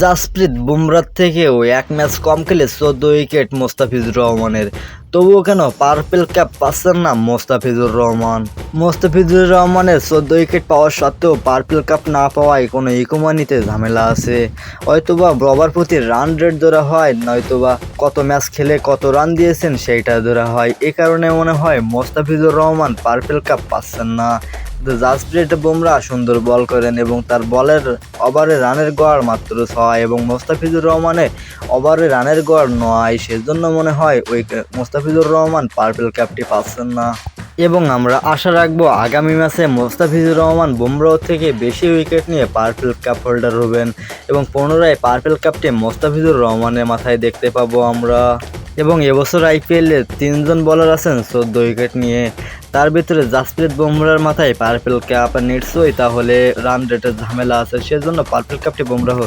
জাসপ্রীত বুমরার থেকেও এক ম্যাচ কম খেলে চোদ্দ উইকেট মোস্তাফিজুর রহমানের। তবুও কেন পার্পেল ক্যাপ পাচ্ছেন না মোস্তাফিজুর রহমান? মোস্তাফিজুর রহমানের চোদ্দ উইকেট পাওয়ার সত্ত্বেও পার্পেল কাপ না পাওয়ায় কোনো ইকোমানিতে ঝামেলা আছে। হয়তোবা রবার প্রতি রান রেট ধরা হয়, নয়তোবা কত ম্যাচ খেলে কত রান দিয়েছেন সেইটা ধরা হয়। এ কারণে মনে হয় মোস্তাফিজুর রহমান পার্পেল কাপ পাচ্ছেন না। জাসপ্রীত বুমরা সুন্দর বল করেন এবং তার বলের ওভারে রানের গড় মাত্র ছয় এবং মোস্তাফিজুর রহমানের ওভারে রানের গড় নয়। সেজন্য মনে হয় ওই মোস্তাফিজুর রহমান পার্পেল ক্যাপটি পাচ্ছেন না। এবং আমরা আশা রাখব আগামী ম্যাচে মোস্তাফিজুর রহমান বুমরাহ থেকে বেশি উইকেট নিয়ে পার্পেল কাপ হোল্ডার হবেন এবং পুনরায় পার্পেল কাপটি মোস্তাফিজুর রহমানের মাথায় দেখতে পাবো আমরা। এবং এবছর আইপিএলে তিনজন বলার আছেন চোদ্দ উইকেট নিয়ে। তার ভিতরে জাসপ্রীত বুমরার মাথায় পার্পেল ক্যাপ নিটসই তাহলে রান রেটের ঝামেলা আছে, সেজন্য পার্পেল বুমরা বুমরাহ